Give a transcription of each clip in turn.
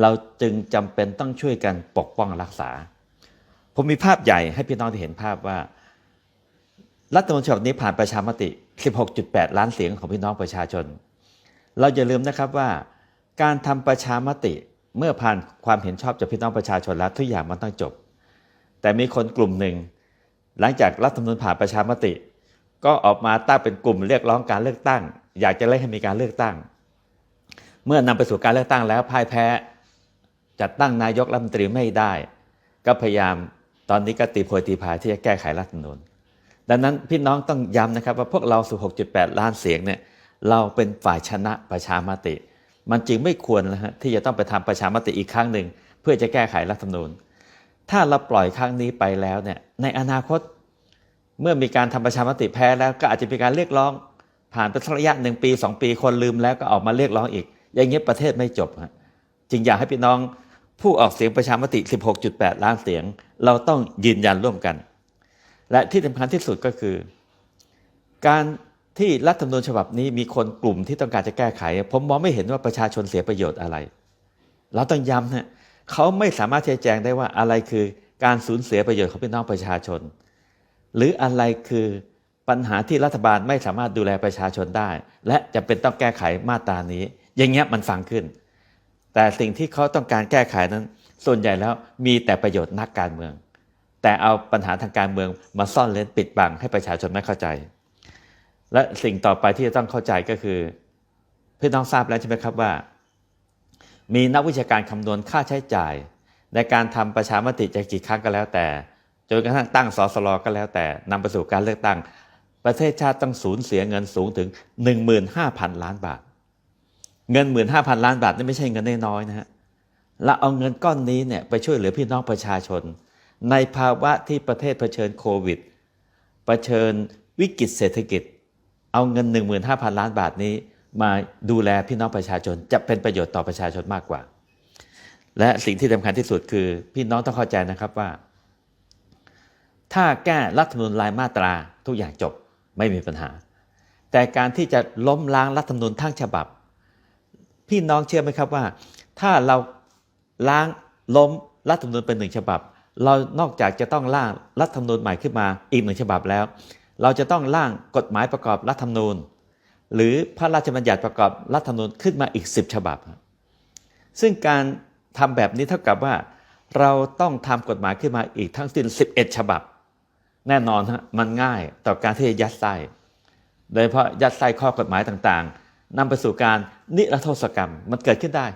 เราจึงจำเป็นต้องช่วยกันปกป้องรักษา ผมมีภาพใหญ่ให้พี่น้องได้เห็นภาพว่า รัฐธรรมนูญฉบับนี้ผ่านประชามติ 16.8 ล้านเสียงของพี่น้องประชาชน เราอย่าลืมนะครับว่า การทำประชามติเมื่อผ่านความเห็นชอบจากพี่น้องประชาชนแล้วทุกอย่างมันต้องจบ แต่มีคนกลุ่มหนึ่ง หลังจากรัฐธรรมนูญผ่านประชามติ ก็ออกมาตั้งเป็นกลุ่มเรียกร้องการเลือกตั้ง อยากจะเล่ให้มีการเลือกตั้ง เมื่อนำไปสู่การเลือกตั้งแล้วพ่ายแพ้ จัดตั้งนายกรัฐมนตรีไม่ได้ ก็พยายามตอนนี้ก็ตีโพยตีพายที่จะแก้ไขรัฐธรรมนูญดังนั้นพี่น้องต้องย้ำนะครับว่าพวกเราสู่6.8 ล้านเสียงเนี่ยเราเป็นฝ่ายชนะประชามติ มันจึงไม่ควรนะฮะที่จะต้องไปทำประชามติอีกครั้งหนึ่ง เพื่อจะแก้ไขรัฐธรรมนูญ ถ้าเราปล่อยครั้งนี้ไปแล้วเนี่ยในอนาคต เมื่อมีการทำประชามติแพ้แล้ว ก็อาจจะมีการเรียกร้อง ผ่านไปสักระยะหนึ่งปีสองปีคนลืมแล้วก็ออกมาเรียกร้องอีก อย่างเงี้ยประเทศไม่จบฮะจึงอยากให้พี่น้อง ผู้ออกเสียงประชามติ 16.8 ล้านเสียง เราต้องยืนยันร่วมกัน และที่สำคัญที่สุดก็คือ การที่รัฐธรรมนูญฉบับนี้มีคนกลุ่มที่ต้องการจะแก้ไข ผมมองไม่เห็นว่าประชาชนเสียประโยชน์อะไร เราต้องย้ำนะเขาไม่สามารถที่จะแจงได้ว่าอะไรคือการสูญเสียประโยชน์ของพี่น้องประชาชน หรืออะไรคือปัญหาที่รัฐบาลไม่สามารถดูแลประชาชนได้ และจะเป็นต้องแก้ไขมาตรานี้ อย่างเงี้ยมันฟังขึ้น แต่สิ่งที่เขาต้องการแก้ไขนั้น ส่วนใหญ่แล้วมีแต่ประโยชน์นักการเมือง แต่เอาปัญหาทางการเมืองมาซ่อนเล้นปิดบังให้ประชาชนไม่เข้าใจ และสิ่งต่อไปที่จะต้องเข้าใจก็คือพี่น้องทราบแล้วใช่ไหมครับว่า มีนักวิชาการคำนวณค่าใช้จ่าย ในการทำประชามติจะกี่ครั้งก็แล้วแต่จนกระทั่งตั้งสสลก็แล้วแต่นำไปสู่การเลือกตั้ง ประเทศชาติต้องสูญเสียเงินสูงถึง 15,000 ล้านบาท เงิน15,000ล้านบาทนี่ไม่ใช่เงินน้อยๆนะฮะและเอาเงินก้อนนี้เนี่ยไปช่วยเหลือพี่น้องประชาชน ในภาวะที่ประเทศเผชิญโควิดเผชิญวิกฤตเศรษฐกิจ เอาเงิน 15,000 ล้านบาทนี้ มาดูแลพี่น้องประชาชนจะเป็นประโยชน์ต่อประชาชนมากกว่า และสิ่งที่สำคัญที่สุดคือพี่น้องต้องเข้าใจนะครับว่า ถ้าแก้รัฐธรรมนูญรายมาตราทุกอย่างจบไม่มีปัญหา แต่การที่จะล้มล้างรัฐธรรมนูญทั้งฉบับ พี่น้องเชื่อไหมครับว่า ถ้าเราล้างล้มรัฐธรรมนูญเป็นหนึ่งฉบับ เรานอกจากจะต้องร่างรัฐธรรมนูญใหม่ขึ้นมาอีกหนึ่งฉบับแล้ว เราจะต้องร่างกฎหมายประกอบรัฐธรรมนูญ หรือพระราชบัญญัติประกอบรัฐธรรมนูญขึ้นมาอีก 10 ฉบับ ซึ่งการทำแบบนี้เท่ากับว่า เราต้องทำกฎหมายขึ้นมาอีกทั้งสิ้น 11 ฉบับ แน่นอนฮะมันง่ายต่อการที่จะยัดไส้โดยเฉพาะยัดไส้ข้อกฎหมายต่างๆ นำไปสู่การนิรโทษกรรมมันเกิดขึ้นได้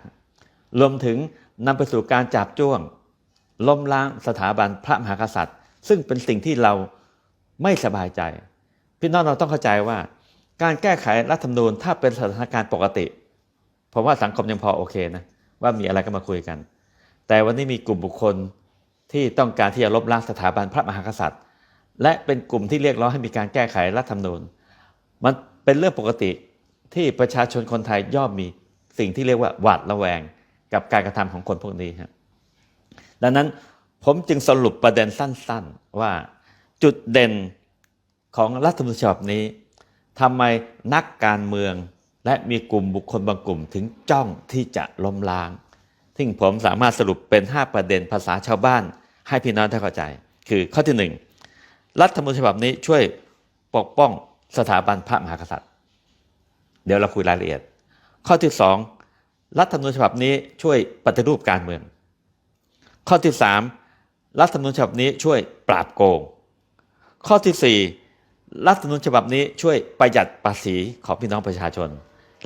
รวมถึงนำไปสู่การจับจ้วง ล้มล้างสถาบันพระมหากษัตริย์ ซึ่งเป็นสิ่งที่เราไม่สบายใจ พี่น้องเราต้องเข้าใจว่า การแก้ไขรัฐธรรมนูญถ้าเป็นสถานการณ์ปกติผมว่าสังคมยังพอโอเคนะว่ามีอะไรก็มาคุยกัน แต่วันนี้มีกลุ่มบุคคลที่ต้องการที่จะลบล้างสถาบันพระมหากษัตริย์ และเป็นกลุ่มที่เรียกร้องให้มีการแก้ไขรัฐธรรมนูญ มันเป็นเรื่องปกติ ที่ประชาชนคนไทยย่อมมีสิ่งที่เรียกว่าหวาดระแวงกับการกระทำของคนพวกนี้ครับดังนั้นผมจึงสรุปประเด็นสั้น ๆ ว่าจุดเด่นของรัฐธรรมนูญฉบับนี้ทำไมนักการเมืองและมีกลุ่มบุคคลบางกลุ่มถึงจ้องที่จะล้มล้าง ซึ่งผมสามารถสรุปเป็น 5 ประเด็นภาษาชาวบ้าน ให้พี่น้องได้เข้าใจ คือข้อที่ 1 รัฐธรรมนูญฉบับนี้ช่วยปกป้องสถาบันพระมหากษัตริย์ เดี๋ยวเราคุยรายละเอียด ข้อที่2รัฐธรรมนูญฉบับนี้ช่วยปฏิรูปการเมือง ข้อที่3รัฐธรรมนูญฉบับนี้ช่วยปราบโกง ข้อที่4รัฐธรรมนูญฉบับนี้ช่วยประหยัดภาษีของพี่น้องประชาชน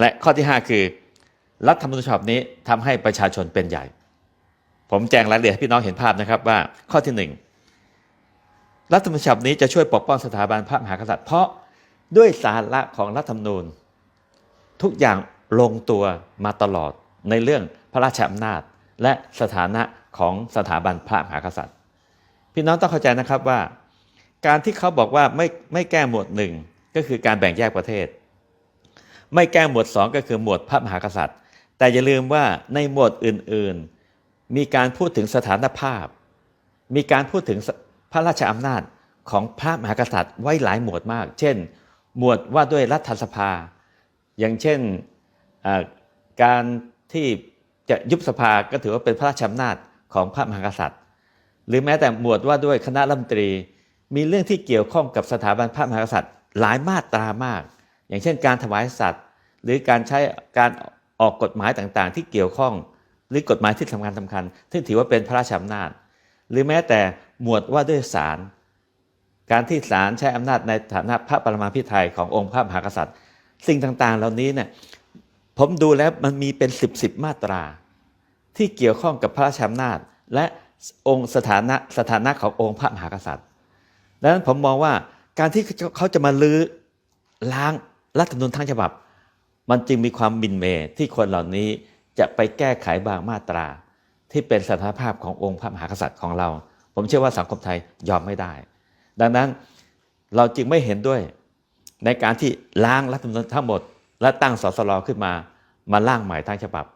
และข้อที่ 5 คือ รัฐธรรมนูญฉบับนี้ทำให้ประชาชนเป็นใหญ่ ผมแจ้งรายละเอียดให้พี่น้องเห็นภาพนะครับว่าข้อที่ 1 รัฐธรรมนูญฉบับนี้จะช่วยปกป้องสถาบันพระมหากษัตริย์ เพราะด้วยสาระของรัฐธรรมนูญ ทุกอย่างลงตัวมาตลอดในเรื่องพระราชอำนาจ และสถานะของสถาบันพระมหากษัตริย์ พี่น้องต้องเข้าใจนะครับว่า การที่เขาบอกว่าไม่ไม่แก้หมวดหนึ่งก็คือการแบ่งแยกประเทศ ไม่แก้หมวดสองก็คือหมวดพระมหากษัตริย์ แต่อย่าลืมว่าในหมวดอื่นๆ มีการพูดถึงสถานภาพ มีการพูดถึงพระราชอำนาจของพระมหากษัตริย์ไว้หลายหมวดมาก เช่น หมวดว่าด้วยรัฐสภา อย่างเช่นการที่จะยุบสภาก็ถือว่าเป็นพระราชอำนาจของพระมหากษัตริย์ หรือแม้แต่หมวดว่าด้วยคณะรัฐมนตรี มีเรื่องที่เกี่ยวข้องกับสถาบันพระมหากษัตริย์ หลายมาตรามาก อย่างเช่น การถวายสัตว์ หรือการใช้การออกกฎหมายต่างๆ ที่เกี่ยวข้อง หรือกฎหมายที่สำคัญสำคัญที่ถือว่าเป็นพระราชอำนาจ หรือแม้แต่หมวดว่าด้วยศาลการที่ศาลใช้อำนาจในฐานะพระปรมาภิไธยขององค์พระมหากษัตริย์ สิ่งต่างๆ เหล่านี้เนี่ยผมดูแล้วมันมีเป็นสิบสิบมาตรา ที่เกี่ยวข้องกับพระราชอำนาจ และองค์สถานะสถานะขององค์พระมหากษัตริย์ดังนั้นผมมองว่าการที่เขาจะมาลื้อล้างรัฐธรรมนูญทั้งฉบับ มันจึงมีความบินเมที่คนเหล่านี้จะไปแก้ไขบางมาตรา ที่เป็นสถานภาพขององค์พระมหากษัตริย์ของเรา ผมเชื่อว่าสังคมไทยยอมไม่ได้ ดังนั้นเราจึงไม่เห็นด้วย ในการที่ล้างรัฐธรรมนูญทั้งหมด และตั้งสสรขึ้นมามาร่างใหม่ทั้งฉบับ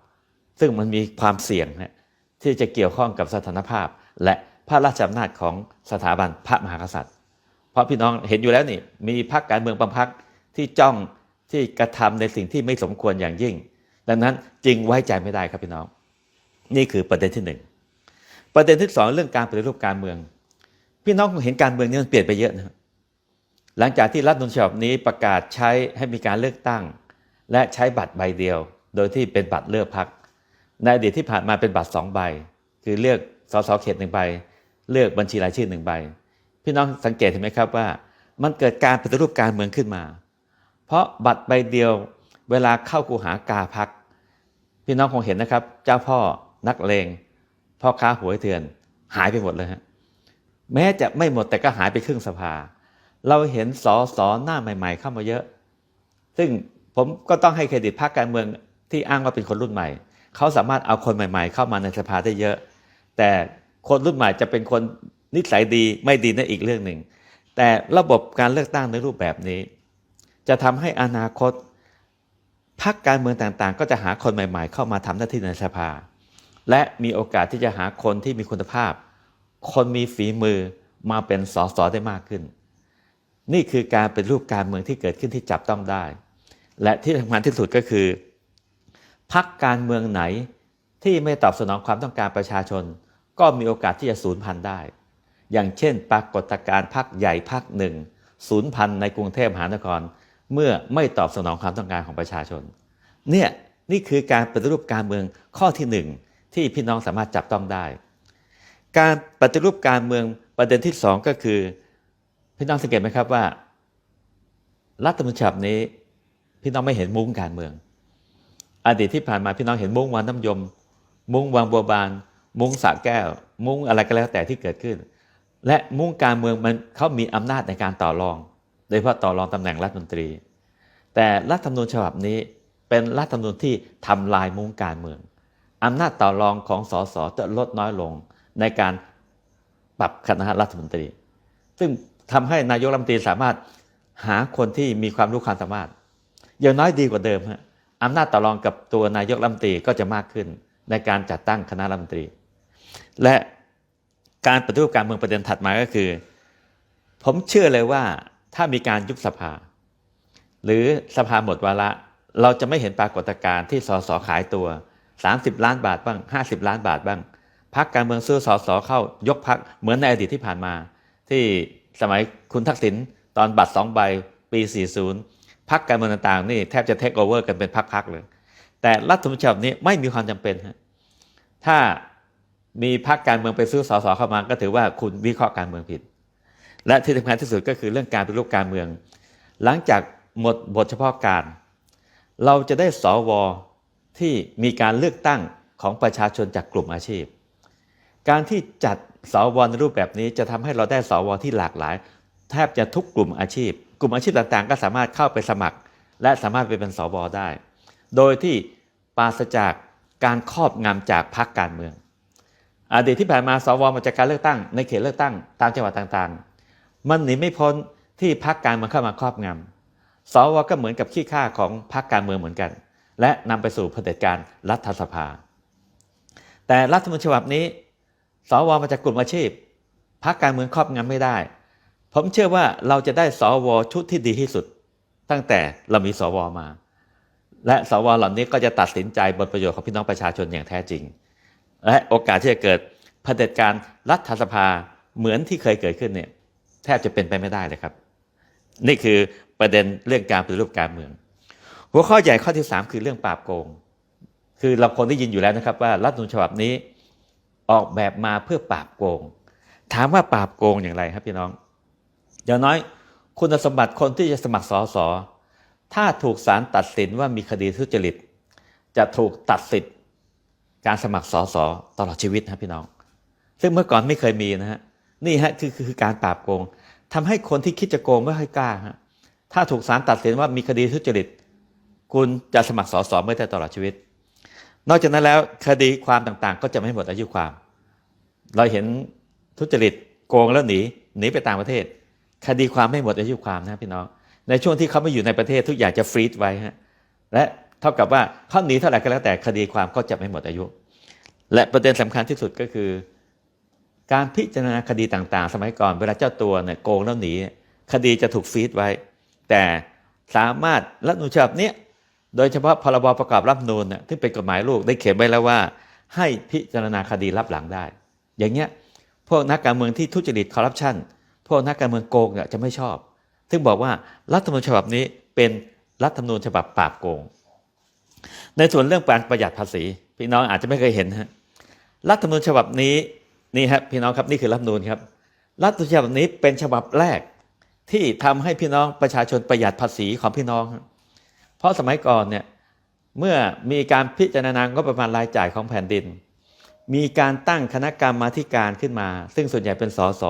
ซึ่งมันมีความเสี่ยงนะที่จะเกี่ยวข้องกับสถานภาพ และพระราชอำนาจของสถาบันพระมหากษัตริย์ เพราะพี่น้องเห็นอยู่แล้วนี่มีพรรคการเมืองบางพรรคที่จ้องที่กระทำในสิ่งที่ไม่สมควรอย่างยิ่ง ดังนั้นจึงไว้ใจไม่ได้ครับพี่น้อง นี่คือประเด็นที่หนึ่งประเด็นที่สองเรื่องการปฏิรูปการเมือง พี่น้องคงเห็นการเมืองนี้มันเปลี่ยนไปเยอะนะครับ หลังจากที่รัฐธรรมนูญฉบับนี้ประกาศใช้ให้มีการเลือกตั้ง และใช้บัตรใบเดียว โดยที่เป็นบัตรเลือกพักในอดีตที่ผ่านมาเป็นบัตรสองใบ คือเลือกสสเขตหนึ่งใบ เลือกบัญชีรายชื่อหนึ่งใบ พี่น้องสังเกตเห็นไหมครับว่า มันเกิดการปฏิรูปการเมืองขึ้นมา เพราะบัตรใบเดียวเวลาเข้ากูหากาพัก พี่น้องคงเห็นนะครับ เจ้าพ่อนักเลงพ่อค้าหวยเถื่อนหายไปหมดเลยฮะแม้จะไม่หมดแต่ก็หายไปครึ่งสภา เราเห็นสอสอหน้าใหม่ ๆ เข้ามาเยอะ ซึ่งผมก็ต้องให้เครดิตพรรคการเมืองที่อ้างว่าเป็นคนรุ่นใหม่ เขาสามารถเอาคนใหม่ ๆ เข้ามาในสภาได้เยอะ แต่คนรุ่นใหม่จะเป็นคนนิสัยดีไม่ดีนั่นอีกเรื่องหนึ่ง แต่ระบบการเลือกตั้งในรูปแบบนี้ จะทำให้อนาคตพรรคการเมืองต่างๆ ก็จะหาคนใหม่ ๆ เข้ามาทำหน้าที่ในสภา และมีโอกาสที่จะหาคนที่มีคุณภาพ คนมีฝีมือมาเป็นสสได้มากขึ้น นี่คือการเป็นรูปการเมืองที่เกิดขึ้นที่จับต้องได้ และที่สำคัญที่สุดก็คือพักการเมืองไหนที่ไม่ตอบสนองความต้องการประชาชน ก็มีโอกาสที่จะสูญพันธุ์ได้ อย่างเช่น ปรากฏการณ์พักใหญ่พักหนึ่งสูญพันธุ์ในกรุงเทพมหานคร เมื่อไม่ตอบสนองความต้องการของประชาชน เนี่ยนี่คือการปฏิรูปการเมืองข้อที่หนึ่งที่พี่น้องสามารถจับต้องได้ การปฏิรูปการเมืองประเด็นที่สองก็คือ พี่น้องสังเกตไหมครับว่า รัฐธรรมนูญฉบับนี้ พี่น้องไม่เห็นมุ้งการเมือง อดีตที่ผ่านมาพี่น้องเห็นมุ้งวางน้ำยม มุ้งวางบัวบาน มุ้งสระแก้ว มุ้งอะไรก็แล้วแต่ที่เกิดขึ้น และมุ้งการเมืองมันเขามีอำนาจในการต่อรอง โดยเฉพาะต่อรองตำแหน่งรัฐมนตรี แต่รัฐธรรมนูญฉบับนี้เป็นรัฐธรรมนูญที่ทำลายมุ้งการเมืองอำนาจต่อรองของสสจะลดน้อยลงในการปรับคณะรัฐมนตรี ซึ่ง ทำให้นายกรัฐมนตรีสามารถหาคนที่มีความรู้ความสามารถ อย่างน้อยดีกว่าเดิมฮะอำนาจต่อรองกับตัวนายกรัฐมนตรีก็จะมากขึ้น ในการจัดตั้งคณะรัฐมนตรี และการปฏิรูปการเมืองประเด็นถัดมาก็คือ ผมเชื่อเลยว่าถ้ามีการยุบสภา หรือสภาหมดวาระเราจะไม่เห็นปรากฏการณ์ที่สสขายตัว 30 ล้านบาทบ้าง 50 ล้านบาทบ้างพักการเมืองซื้อสสเข้ายกพักเหมือนในอดีตที่ผ่านมา ที่ สมัยคุณทักษิณตอนบัตรสองใบปี 40 พักการเมืองต่างๆ นี่แทบจะเทคโอเวอร์กันเป็นพักๆเลย แต่รัฐธรรมนูญฉบับนี้ไม่มีความจำเป็นฮะถ้ามีพักการเมืองไปซื้อสสเข้ามาก็ถือว่าคุณวิเคราะห์การเมืองผิด และที่สำคัญที่สุดก็คือเรื่องการปฏิรูปการเมือง หลังจากหมดบทเฉพาะการ เราจะได้สวที่มีการเลือกตั้งของประชาชนจากกลุ่มอาชีพ การที่จัดสวในรูปแบบนี้จะทำให้เราได้สวที่หลากหลาย แทบจะทุกกลุ่มอาชีพ กลุ่มอาชีพต่างๆ ก็สามารถเข้าไปสมัคร และสามารถไปเป็นสวได้ โดยที่ปราศจากการครอบงำจากพรรคการเมือง อดีตที่ผ่านมาสวมาจากการเลือกตั้ง ในเขตเลือกตั้งตามจังหวัดต่างๆ มันหนีไม่พ้นที่พรรคการเมืองเข้ามาครอบงำสวก็เหมือนกับขี้ข้าของพรรคการเมืองเหมือนกัน และนำไปสู่เผด็จการรัฐสภา แต่รัฐธรรมนูญฉบับนี้ สวมาจากกลุ่มอาชีพพรรคการเมืองครอบงำไม่ได้ ผมเชื่อว่าเราจะได้สวชุดที่ดีที่สุด ตั้งแต่เรามีสวมา และสวเหล่านี้ก็จะตัดสินใจบนประโยชน์ของพี่น้องประชาชนอย่างแท้จริง และโอกาสที่จะเกิดเผด็จการรัฐสภาเหมือนที่เคยเกิดขึ้นเนี่ยแทบจะเป็นไปไม่ได้เลยครับ นี่คือประเด็นเรื่องการปฏิรูปการเมือง หัวข้อใหญ่ข้อที่ 3 คือเรื่องปราบโกง คือเราคนได้ยินอยู่แล้วนะครับว่ารัฐธรรมนูญฉบับนี้ ออกแบบมาเพื่อปราบโกง ถามว่าปราบโกงอย่างไรครับพี่น้อง อย่างน้อยคุณสมบัติคนที่จะสมัครสอสอถ้าถูกศาลตัดสินว่ามีคดีทุจริต จะถูกตัดสิทธิ์การสมัครสอสอตลอดชีวิตนะพี่น้อง ซึ่งเมื่อก่อนไม่เคยมีนะฮะนี่ฮะคือคือการปราบโกงทำให้คนที่คิดจะโกงไม่ค่อยกล้าฮะถ้าถูกศาลตัดสินว่ามีคดีทุจริต คุณจะสมัครสอสอไม่ได้ตลอดชีวิต นอกจากนั้นแล้วคดีความต่างๆ ก็จะไม่หมดอายุความ เราเห็นทุจริตโกงแล้วหนีหนีไปต่างประเทศ คดีความไม่หมดอายุความนะพี่น้องในช่วงที่เขาไม่อยู่ในประเทศทุกอย่างจะฟรีซไว้ฮะและเท่ากับว่าเขาหนีเท่าไหร่ก็แล้วแต่คดีความก็จะไม่หมดอายุ และประเด็นสำคัญที่สุดก็คือ การพิจารณาคดีต่างๆ สมัยก่อน เวลาเจ้าตัวเนี่ยโกงแล้วหนีคดีจะถูกฟรีซไว้ แต่สามารถรัฐมนูญฉบับเนี้ย โดยเฉพาะพรบประกอบรัฐธรรมนูญเนี่ยที่เป็นกฎหมายลูกได้เขียนไว้แล้วว่า ให้พิจารณาคดีรับหลังได้ อย่างเงี้ยพวกนักการเมืองที่ทุจริตคอร์รัปชันพวกนักการเมืองโกงเนี่ยจะไม่ชอบ ซึ่งบอกว่ารัฐธรรมนูญฉบับนี้เป็นรัฐธรรมนูญฉบับปราบโกง ในส่วนเรื่องการประหยัดภาษี พี่น้องอาจจะไม่เคยเห็นฮะรัฐธรรมนูญฉบับนี้นี่ครับพี่น้องครับนี่คือรัฐธรรมนูญครับรัฐธรรมนูญฉบับนี้เป็นฉบับแรกที่ทำให้พี่น้องประชาชนประหยัดภาษีของพี่น้องครับ เพราะสมัยก่อนเนี่ยเมื่อมีการพิจารณางบประมาณรายจ่ายของแผ่นดิน มีการตั้งคณะกรรมาธิการขึ้นมา ซึ่งส่วนใหญ่เป็นสส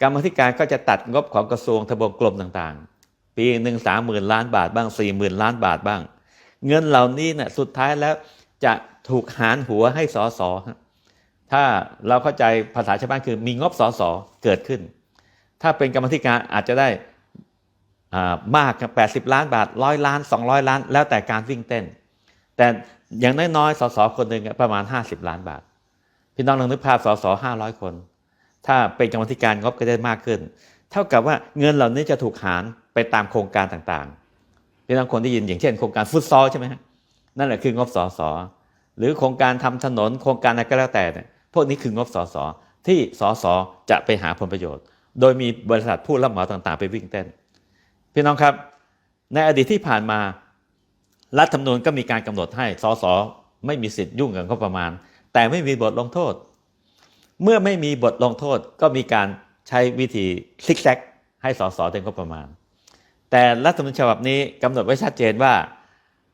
กรรมาธิการก็จะตัดงบของกระทรวงทบวงกรมต่างๆ ปีหนึ่งสามหมื่นล้านบาทบ้างสี่หมื่นล้านบาทบ้าง เงินเหล่านี้เนี่ยสุดท้ายแล้วจะถูกหารหัวให้สอสอถ้าเราเข้าใจภาษาชาวบ้านคือมีงบสอสอเกิดขึ้น ถ้าเป็นกรรมธิการอาจจะได้ อ่ามากแปดสิบล้านบาทร้อยล้านสองร้อยล้าน แล้วแต่การวิ่งเต้น แต่อย่างน้อยๆสสคนหนึ่งประมาณห้าสิบล้านบาท พี่น้องลองนึกภาพสสห้าร้อยคน ถ้าเป็นกรรมธิการงบก็ได้มากขึ้น เท่ากับว่าเงินเหล่านี้จะถูกหารไปตามโครงการต่างๆ พี่น้องคนได้ยินอย่างเช่นโครงการฟุตซอลใช่ไหมฮะนั่นแหละคืองบสสหรือโครงการทำถนนโครงการอะไรก็แล้วแต่เนี่ยพวกนี้คืองบสสที่สสจะไปหาผลประโยชน์ โดยมีบริษัทผู้รับเหมาต่างๆ ไปวิ่งเต้น พี่น้องครับในอดีตที่ผ่านมา รัฐธรรมนูญก็มีการกำหนดให้สสไม่มีสิทธิ์ยุ่งกับงบประมาณ แต่ไม่มีบทลงโทษ เมื่อไม่มีบทลงโทษก็มีการใช้วิธีซิกแซกให้สสเต็มงบประมาณ แต่รัฐธรรมนูญฉบับนี้กำหนดไว้ชัดเจนว่า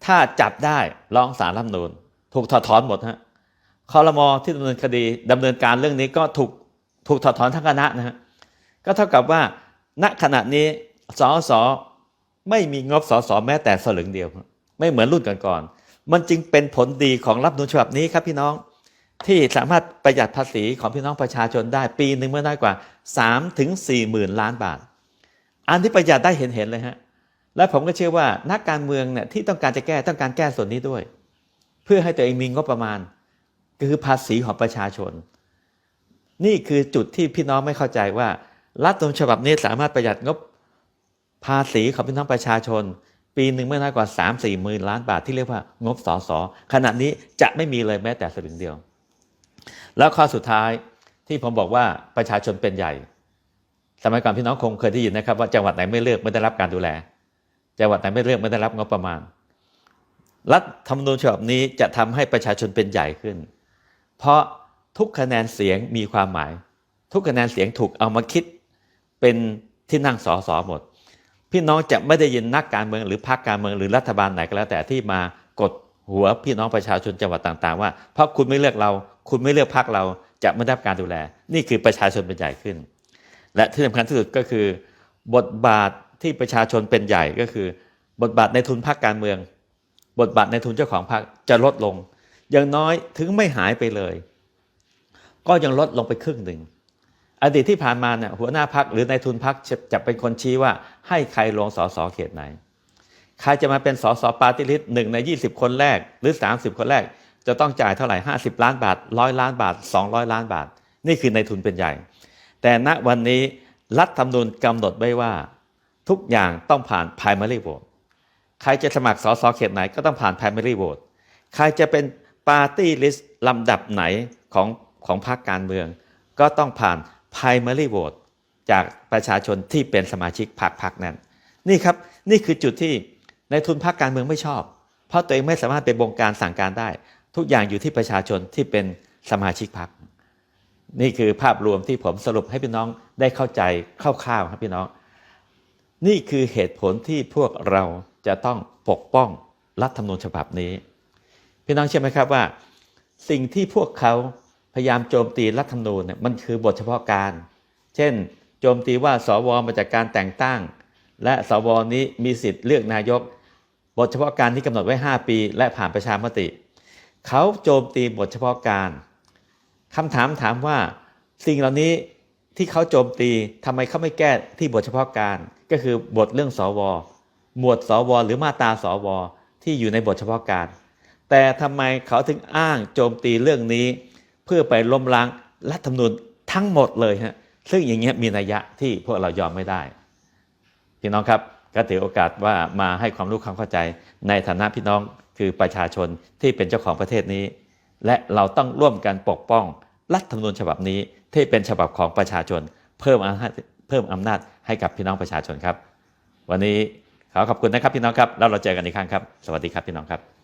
ถ้าจับได้ร้องศาลรัฐธรรมนูญ ถูกถอดถอนหมดฮะคอรมอที่ดำเนินคดีดำเนินการเรื่องนี้ก็ถูกถูกถอดถอนทั้งคณะนะฮะก็เท่ากับว่าณขณะนี้ สอสอไม่มีงบสอสอแม้แต่สลึงเดียว ไม่เหมือนรุ่นก่อนๆมันจึงเป็นผลดีของรัฐธรรมนูญฉบับนี้ครับพี่น้องที่สามารถประหยัดภาษีของพี่น้องประชาชนได้ปีหนึ่งไม่น้อยกว่า 3 ถึง 4 หมื่นล้านบาท อันที่ประหยัดได้เห็นเห็นๆเลยฮะ และผมก็เชื่อว่านักการเมืองเนี่ยที่ต้องการจะแก้ต้องการแก้ส่วนนี้ด้วย เพื่อให้ตัวเองมีงบประมาณ คือภาษีของประชาชน นี่คือจุดที่พี่น้องไม่เข้าใจว่า รัฐธรรมนูญฉบับนี้สามารถประหยัดงบ ภาษีของพี่น้องประชาชน ปีหนึ่งไม่น้อยกว่า 3 4หมื่นล้านบาทที่เรียกว่างบสอสอขณะนี้จะไม่มีเลยแม้แต่สลึงเดียว แล้วข้อสุดท้ายที่ผมบอกว่าประชาชนเป็นใหญ่ สมัยก่อนพี่น้องคงเคยได้ยินนะครับ ว่าจังหวัดไหนไม่เลือกไม่ได้รับการดูแล จังหวัดไหนไม่เลือกไม่ได้รับงบประมาณ รัฐธรรมนูญฉบับนี้จะทำให้ประชาชนเป็นใหญ่ขึ้น เพราะทุกคะแนนเสียงมีความหมาย ทุกคะแนนเสียงถูกเอามาคิดเป็นที่นั่งสอสอหมด พี่น้องจะไม่ได้ยินนักการเมืองหรือพรรคการเมืองหรือรัฐบาลไหนก็แล้วแต่ที่มากดหัวพี่น้องประชาชนจังหวัดต่างๆ ว่าเพราะคุณไม่เลือกเรา คุณไม่เลือกพรรคเราจะไม่ได้รับการดูแล นี่คือประชาชนเป็นใหญ่ขึ้น และที่สำคัญที่สุดก็คือ บทบาทที่ประชาชนเป็นใหญ่ก็คือ บทบาทในทุนพรรคการเมือง บทบาทในทุนเจ้าของพรรคจะลดลง อย่างน้อยถึงไม่หายไปเลย ก็ยังลดลงไปครึ่งหนึ่ง อดีตที่ผ่านมาเนี่ยหัวหน้าพักหรือนายทุนพักจะเป็นคนชี้ว่าให้ใครลงสสเขตไหน ใครจะมาเป็นสสปาร์ตี้ลิสต์หนึ่งใน 20 คนแรกหรือ 30 คนแรก จะต้องจ่ายเท่าไหร่ 50 ล้านบาทร้อยล้านบาท 200 ล้านบาท นี่คือในทุนเป็นใหญ่ แต่ณวันนี้รัฐธรรมนูญกำหนดไว้ว่า ทุกอย่างต้องผ่าน primary vote ใครจะสมัครสสเขตไหนก็ต้องผ่าน primary vote ใครจะเป็น party list ลำดับไหนของของพรรคการเมือง ก็ต้องผ่าน primary vote จากประชาชนที่เป็นสมาชิกพรรคพรรคนั้น นี่ครับนี่คือจุดที่ในทุนพรรคการเมืองไม่ชอบ เพราะตัวเองไม่สามารถไปบงการสั่งการได้ ทุกอย่างอยู่ที่ประชาชนที่เป็นสมาชิกพรรคนี่คือภาพรวมที่ผมสรุปให้พี่น้องได้เข้าใจคร่าวๆครับพี่น้อง นี่คือเหตุผลที่พวกเราจะต้องปกป้องรัฐธรรมนูญฉบับนี้ พี่น้องเชื่อไหมครับว่า สิ่งที่พวกเขา พยายามโจมตีรัฐธรรมนูญเนี่ยมันคือบทเฉพาะการ เช่น โจมตีว่าสวมาจากการแต่งตั้ง และสวนี้มีสิทธิ์เลือกนายก บทเฉพาะการที่กำหนดไว้ 5 ปี และผ่านประชามติ เขาโจมตีบทเฉพาะการคำถามถามว่าสิ่งเหล่านี้ที่เขาโจมตีทำไมเขาไม่แก้ที่บทเฉพาะการ ก็คือบทเรื่องสว หมวดสว หรือมาตราสว ที่อยู่ในบทเฉพาะการ แต่ทำไมเขาถึงอ้างโจมตีเรื่องนี้ เพื่อไปล้มล้างรัฐธรรมนูญทั้งหมดเลยฮะซึ่งอย่างเงี้ยมีนัยยะที่พวกเรายอมไม่ได้พี่น้องครับก็ถือโอกาสว่ามาให้ความรู้ความเข้าใจ ในฐานะพี่น้องคือประชาชนที่เป็นเจ้าของประเทศนี้ และเราต้องร่วมกันปกป้องรัฐธรรมนูญฉบับนี้ที่เป็นฉบับของประชาชน เพิ่มอำนาจเพิ่มอำนาจให้กับพี่น้องประชาชนครับ วันนี้ขอขอบคุณนะครับพี่น้องครับแล้วเราเจอกันอีกครั้งครับ สวัสดีครับพี่น้องครับ